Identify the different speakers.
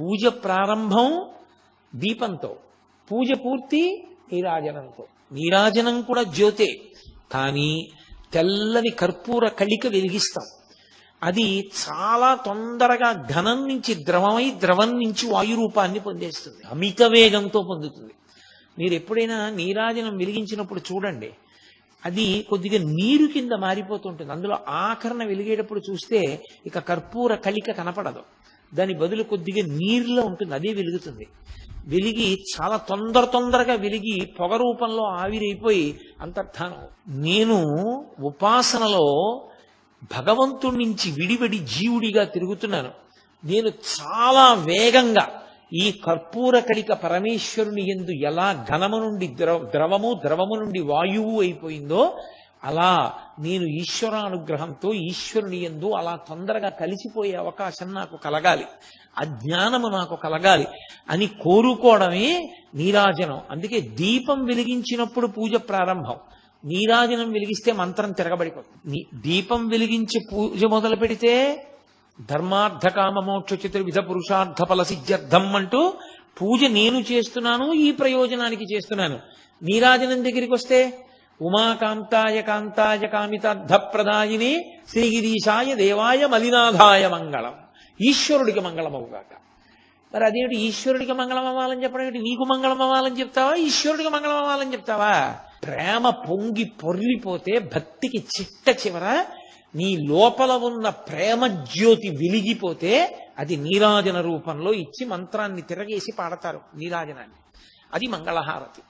Speaker 1: పూజ ప్రారంభం దీపంతో పూజ పూర్తి నీరాజనంతో. నీరాజనం కూడా జ్యోతే కానీ తెల్లని కర్పూర కళిక వెలిగిస్తాం. అది చాలా తొందరగా ఘనం నుంచి ద్రవమై ద్రవం నుంచి వాయు రూపాన్ని పొందేస్తుంది అమిత వేగంతో పొందుతుంది. మీరు ఎప్పుడైనా నీరాజనం వెలిగించినప్పుడు చూడండి అది కొద్దిగా నీరు కింద మారిపోతుంటుంది. అందులో ఆకరణ వెలిగేటప్పుడు చూస్తే ఇక కర్పూర కళిక కనపడదు. దాని బదులు కొద్దిగా నీరులో ఉంటుంది అదే వెలుగుతుంది. వెలిగి చాలా తొందర తొందరగా వెలిగి పొగ రూపంలో ఆవిరైపోయి అంతర్ధానం. నేను ఉపాసనలో భగవంతుడి నుంచి విడివడి జీవుడిగా తిరుగుతున్నాను. నేను చాలా వేగంగా ఈ కర్పూర కళిక పరమేశ్వరుని ఎందు ఎలా ఘనము నుండి ద్రవము ద్రవము నుండి వాయువు అయిపోయిందో అలా నేను ఈశ్వరానుగ్రహంతో ఈశ్వరుని ఎందు అలా తొందరగా కలిసిపోయే అవకాశం నాకు కలగాలి. అజ్ఞానము నాకు కలగాలి అని కోరుకోవడమే నీరాజనం. అందుకే దీపం వెలిగించినప్పుడు పూజ ప్రారంభం. నీరాజనం వెలిగిస్తే మంత్రం తిరగబడిపోతుంది. దీపం వెలిగించి పూజ మొదలు పెడితే ధర్మార్థ కామ మోక్ష చతుర్విధ పురుషార్థ ఫల సిద్ధ్యర్థం అంటూ పూజ నేను చేస్తున్నాను ఈ ప్రయోజనానికి చేస్తున్నాను. నీరాజనం దగ్గరికి వస్తే ఉమాకాంతాయ కాంతాయ కామితార్థ ప్రదాయిని శ్రీగిరీశాయ దేవాయ మలినాథాయ మంగళం. ఈశ్వరుడికి మంగళం అవుగాక మరి అదేమిటి ఈశ్వరుడికి మంగళం అవ్వాలని చెప్పడం ఏంటి? నీకు మంగళం అవ్వాలని చెప్తావా? ఈశ్వరుడికి మంగళం అవ్వాలని చెప్తావా? ప్రేమ పొంగి పొర్లిపోతే భక్తికి చిట్ట చివర నీ లోపల ఉన్న ప్రేమ జ్యోతి వెలిగిపోతే అది నీరాజన రూపంలో ఇచ్చి మంత్రాన్ని తిరగేసి పాడతారు నీరాజనాన్ని. అది మంగళహారతి.